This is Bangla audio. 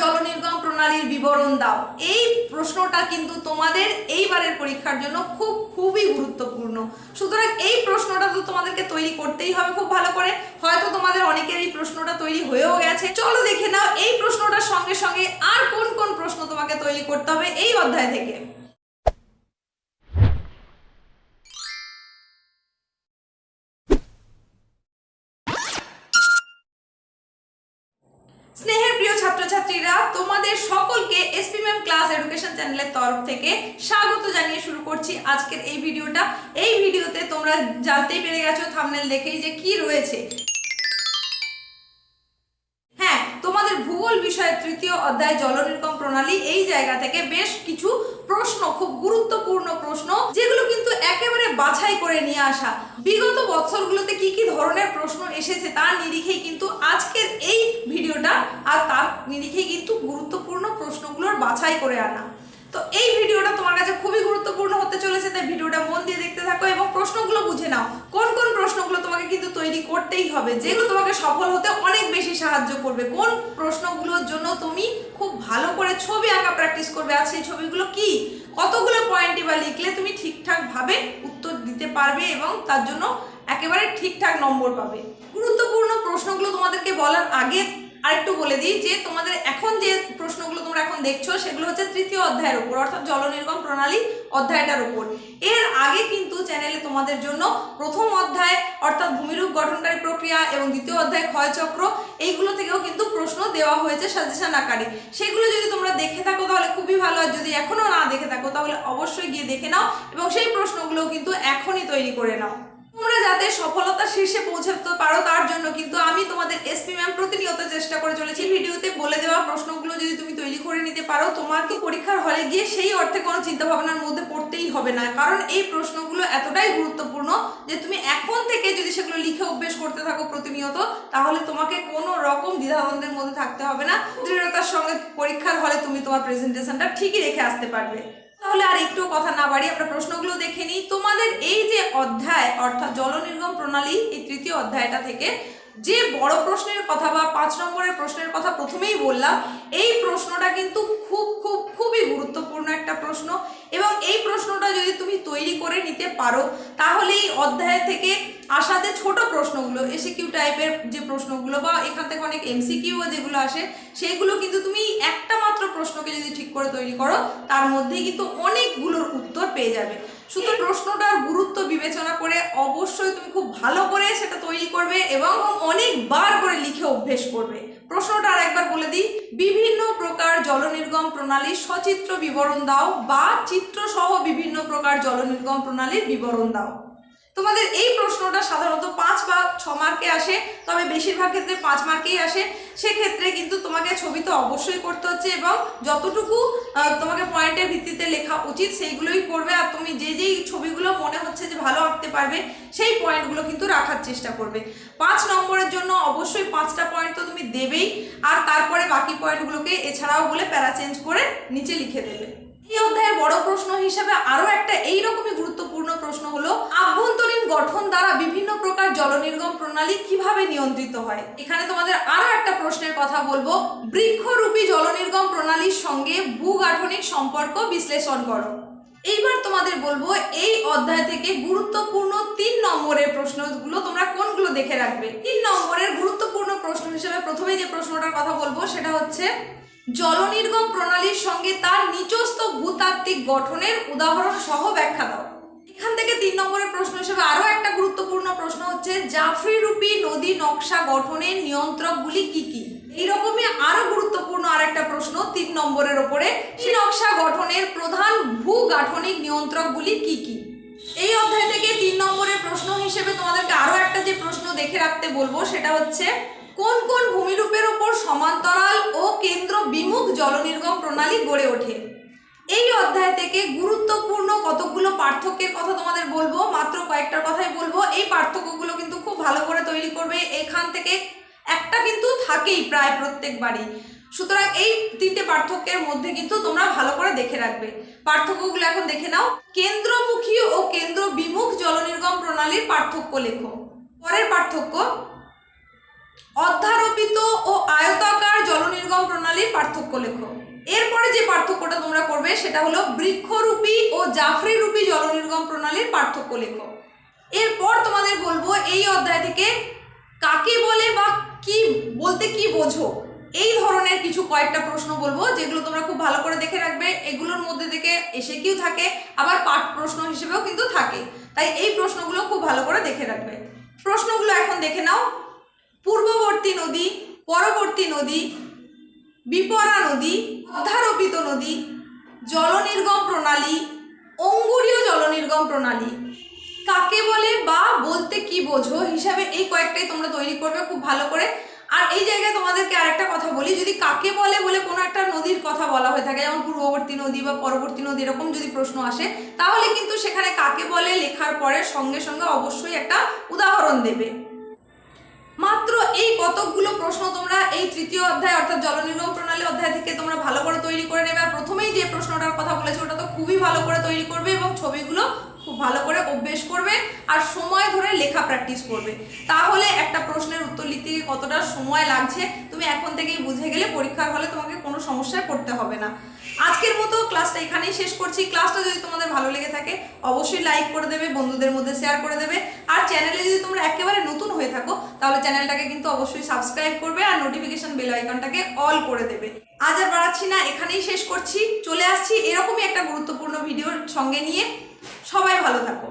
জল নির্গম প্রণালীর বিবরণ দাও। এই প্রশ্নটা কিন্তু তোমাদের এইবারের পরীক্ষার জন্য খুব, খুবই গুরুত্বপূর্ণ। সুতরাং এই প্রশ্নটা তো তোমাদেরকে তৈরি করতেই হবে খুব ভালো করে। হয়তো তোমাদের অনেকের এই প্রশ্নটা তৈরি হয়েও গেছে। চলো দেখে নাও এই প্রশ্নটার সঙ্গে সঙ্গে আর কোন কোন প্রশ্ন তোমাকে তৈরি করতে হবে এই অধ্যায় থেকে। স্নেহের ছাত্রছাত্রীরা তোমাদের সকলকে এসপি ক্লাস এডুকেশন চ্যানেলের তরফ থেকে স্বাগত জানিয়ে শুরু করছি আজকের এই ভিডিওটা। এই ভিডিওতে তোমরা জানতেই পেরে গেছো থামনেল দেখেই যে কি রয়েছে। হ্যাঁ তোমাদের ভূগোল বিষয়ের তৃতীয় অধ্যায় জলনির্গম প্রণালী এই জায়গা থেকে বেশ কিছু প্রশ্ন খুব গুরুত্বপূর্ণ প্রশ্ন যেগুলো কিন্তু একেবারে বাছাই করে নিয়ে আসা। বিগত বছরগুলোতে কি কি ধরনের প্রশ্ন এসেছে তার নিরিখেই কিন্তু আজকের এই ভিডিওটা আর তার নিরিখেই কিন্তু গুরুত্বপূর্ণ প্রশ্নগুলোর বাছাই করে আনা। তো এই ভিডিওটা তোমার কাছে খুবই গুরুত্বপূর্ণ হতে চলেছে, তাই ভিডিওটা মন দিয়ে দেখতে থাকো এবং প্রশ্নগুলো বুঝে নাও। কোন কোন প্রশ্নগুলো তোমাকে কিন্তু তৈরি করতেই হবে, যেগুলো তোমাকে সফল হতে অনেক বেশি সাহায্য করবে। কোন প্রশ্নগুলোর জন্য তুমি খুব ভালো করে ছবি আঁকা প্র্যাকটিস করবে, আর সেই ছবিগুলো কি? কতগুলো পয়েন্টই বা লিখলে তুমি ঠিকঠাকভাবে উত্তর দিতে পারবে এবং তার জন্য একেবারে ঠিকঠাক নম্বর পাবে। গুরুত্বপূর্ণ প্রশ্নগুলো তোমাদেরকে বলার আগে আরেকটু বলে দিই যে তোমাদের এখন যে প্রশ্নগুলো তোমরা এখন দেখছ, সেগুলো হচ্ছে তৃতীয় অধ্যায়ের উপর, অর্থাৎ জলনির্গম প্রণালী অধ্যায়টার উপর। এর আগে কিন্তু চ্যানেলে তোমাদের জন্য প্রথম অধ্যায়, অর্থাৎ ভূমিরূপ গঠনকারী প্রক্রিয়া এবং দ্বিতীয় অধ্যায় ক্ষয়চক্র এইগুলো থেকেও কিন্তু প্রশ্ন দেওয়া হয়েছে সাজেশন আকারে। সেগুলো যদি তোমরা দেখে থাকো তাহলে খুবই ভালো, আর যদি এখনও না দেখে থাকো তাহলে অবশ্যই গিয়ে দেখে নাও এবং সেই প্রশ্নগুলো কিন্তু এখনই তৈরি করে নাও। তোমরা যাতে সফলতার শীর্ষে পৌঁছাতে পারো তার জন্য কিন্তু আমি তোমাদের এসপি ম্যাম প্রতিনিয়ত চেষ্টা করে চলেছি ভিডিওতে বলে দেওয়া প্রশ্নগুলো যদি তুমি তৈরি করে নিতে পারো, তোমার কি পরীক্ষার হলে গিয়ে সেই অর্থে কোনো চিন্তা ভাবনার মধ্যে পড়তেই হবে না। কারণ এই প্রশ্নগুলো এতটাই গুরুত্বপূর্ণ যে তুমি এখন থেকে যদি সেগুলো লিখে অভ্যেস করতে থাকো প্রতিনিয়ত, তাহলে তোমাকে কোনো রকম দ্বিধাদ্বন্দ্বের মধ্যে থাকতে হবে না। দৃঢ়তার সঙ্গে পরীক্ষার হলে তুমি তোমার প্রেজেন্টেশনটা ঠিকই রেখে আসতে পারবে। তাহলে আর একটু কথা না বাড়ি আমরা প্রশ্নগুলো দেখে নিই। তোমাদের এই যে অধ্যায়, অর্থাৎ জলনির্গম প্রণালী, এই তৃতীয় অধ্যায়টা থেকে যে বড় প্রশ্নের কথা বা পাঁচ নম্বরের প্রশ্নের কথা প্রথমেই বললাম, এই প্রশ্নটা কিন্তু খুব খুব, খুবই গুরুত্বপূর্ণ একটা প্রশ্ন এবং এই প্রশ্নটা যদি তুমি তৈরি করে নিতে পারো, তাহলে এই অধ্যায় থেকে আসা যে ছোট প্রশ্নগুলো এসে কিউ টাইপের যে প্রশ্নগুলো বা এখান থেকে অনেক এমসিকিউ যেগুলো আসে সেইগুলো কিন্তু তুমি একটা মাত্র প্রশ্নকে যদি ঠিক করে তৈরি করো, তার মধ্যেই কিন্তু অনেকগুলোর উত্তর পেয়ে যাবে। শুধু প্রশ্নটার গুরুত্ব বিবেচনা করে অবশ্যই তুমি খুব ভালো করে সেটা তৈরি করবে এবং অনেকবার করে লিখে অভ্যেস করবে। প্রশ্নটা আর একবার বলে দিই, বিভিন্ন প্রকার জলনির্গম প্রণালীর সচিত্র বিবরণ দাও বা চিত্রসহ বিভিন্ন প্রকার জলনির্গম প্রণালীর বিবরণ দাও। তোমাদের এই প্রশ্নটা সাধারণত পাঁচ বা ছ মার্কে আসে, তবে বেশিরভাগ ক্ষেত্রে পাঁচ মার্কেই আসে। সেক্ষেত্রে কিন্তু তোমাকে ছবি তো অবশ্যই করতে হচ্ছে এবং যতটুকু তোমাকে পয়েন্টের ভিত্তিতে লেখা উচিত সেইগুলোই করবে আর তুমি যে যেই ছবিগুলো মনে হচ্ছে যে ভালো আঁকতে পারবে, সেই পয়েন্টগুলো কিন্তু রাখার চেষ্টা করবে। পাঁচ নম্বরের জন্য অবশ্যই পাঁচটা পয়েন্ট তো তুমি দেবেই, আর তারপরে বাকি পয়েন্টগুলোকে এছাড়াও বলে প্যারা চেঞ্জ করে নিচে লিখে দেবে। এই অধ্যায়ের বড় প্রশ্ন হিসেবে আরও একটা এইরকমই গুরুত্বপূর্ণ প্রশ্ন হলো, আভ্যন্তরীণ গঠন দ্বারা বিভিন্ন প্রকার জলনির্গম প্রণালী কীভাবে নিয়ন্ত্রিত হয়? এখানে তোমাদের আরও একটা প্রশ্নের কথা বলব। বৃক্ষরূপী জলনির্গম প্রণালীর সঙ্গে ভূগাঠনিক সম্পর্ক বিশ্লেষণ করো। এইবার তোমাদের বলব, এই অধ্যায় থেকে গুরুত্বপূর্ণ তিন নম্বরের প্রশ্নগুলো তোমরা কোনগুলো দেখে রাখবে? তিন নম্বরের গুরুত্বপূর্ণ প্রশ্ন হিসেবে প্রথমে যে প্রশ্নটার কথা বলব, সেটা হচ্ছে জলনির্গম প্রণালীর সঙ্গে তার নিচস্থ ভূতাত্ত্বিক গঠনের উদাহরণ সহ ব্যাখ্যা দাও। এখান থেকে তিন নম্বরের প্রশ্ন হিসেবে আরও একটা গুরুত্বপূর্ণ প্রশ্ন হচ্ছে জাফরি রূপী নদী নকশা গঠনের নিয়ন্ত্রকগুলি কি কি? এইরকমই আরও গুরুত্বপূর্ণ আরেকটা প্রশ্ন তিন নম্বরের ওপরে সেই নকশা গঠনের প্রধান ভূ গাঠনিক নিয়ন্ত্রকগুলি কি কি? এই অধ্যায় থেকে তিন নম্বরের প্রশ্ন হিসেবে তোমাদেরকে আরও একটা যে প্রশ্ন দেখে রাখতে বলব, সেটা হচ্ছে কোন কোন ভূমিরূপের ওপর সমান্তরাল ও কেন্দ্র বিমুখ জলনির্গম প্রণালী গড়ে ওঠে? এই অধ্যায় থেকে গুরুত্বপূর্ণ কতগুলো পার্থক্যের কথা তোমাদের বলব, মাত্র কয়েকটার কথাই বলব। এই পার্থক্যগুলো কিন্তু খুব ভালো করে তৈরি করবে। এখান থেকে একটা কিন্তু থাকেই প্রায় প্রত্যেকবারই। সুতরাং এই তিনটে পার্থক্যের মধ্যে কিন্তু তোমরা ভালো করে দেখে রাখবে। পার্থক্যগুলো এখন দেখে নাও। কেন্দ্রমুখী ও কেন্দ্র বিমুখ জলনির্গম প্রণালীর পার্থক্য লেখো। পরের পার্থক্য অধ্যারোপিত ও আয়তাকার জলনির্গম প্রণালীর পার্থক্য লেখো। এরপরে যে পার্থক্যটা তোমরা করবে, সেটা হলো বৃক্ষরূপী ও জাফরি রূপী জলনির্গম প্রণালীর পার্থক্য লেখো। এরপর তোমাদের বলব এই অধ্যায় থেকে কাকে বলে বা কি, বলতে কি বোঝো, এই ধরনের কিছু কয়েকটা প্রশ্ন বলব, যেগুলো তোমরা খুব ভালো করে দেখে রাখবে। এগুলোর মধ্যে থেকে এসে কিউ থাকে, আবার পাঠ প্রশ্ন হিসেবেও কিন্তু থাকে। তাই এই প্রশ্নগুলো খুব ভালো করে দেখে রাখবে। প্রশ্নগুলো এখন দেখে নাও। পূর্ববর্তী নদী, পরবর্তী নদী, বিপরা নদী অধ্যারোপিত নদী, জলনির্গম প্রণালী, অঙ্গুরীয় জলনির্গম প্রণালী। কাকে বলে বা বলতে কি বোঝো হিসাবে এই কয়েকটাই তোমরা তৈরি করবে খুব ভালো করে। আর এই জায়গায় তোমাদেরকে আরেকটা কথা বলি, যদি কাকে বলে বলে কোনো একটা নদীর কথা বলা হয়ে থাকে, যেমন পূর্ববর্তী নদী বা পরবর্তী নদী, এরকম যদি প্রশ্ন আসে, তাহলে কিন্তু সেখানে কাকে বলে লেখার পরে সঙ্গে সঙ্গে অবশ্যই একটা উদাহরণ দেবে। মাত্র এই কতকগুলো প্রশ্ন তোমরা এই তৃতীয় অধ্যায় অর্থাৎ জলনির্গম প্রণালী অধ্যায় থেকে তোমরা ভালো করে তৈরি করে নেবে। আর প্রথমেই যে প্রশ্নটার কথা বলেছি, ওটা তো খুবই ভালো করে তৈরি করবে। ভালো করে অভ্যেস করবে আর সময় ধরে লেখা প্র্যাকটিস করবে। তাহলে একটা প্রশ্নের উত্তর লিখতে কতটা সময় লাগছে, তুমি এখন থেকেই বুঝে গেলে পরীক্ষার হলে তোমাকে কোনো সমস্যায় পড়তে হবে না। আজকের মতো ক্লাসটা এখানেই শেষ করছি। ক্লাসটা যদি তোমাদের ভালো লেগে থাকে, অবশ্যই লাইক করে দেবে, বন্ধুদের মধ্যে শেয়ার করে দেবে। আর চ্যানেলে যদি তোমরা একেবারে নতুন হয়ে থাকো, তাহলে চ্যানেলটাকে কিন্তু অবশ্যই সাবস্ক্রাইব করবে আর নোটিফিকেশন বেল আইকনটাকে অল করে দেবে। আজ আর বাড়াচ্ছি না, এখানেই শেষ করছি। চলে আসছি এরকমই একটা গুরুত্বপূর্ণ ভিডিওর সঙ্গে নিয়ে। সবাই ভালো থাকো।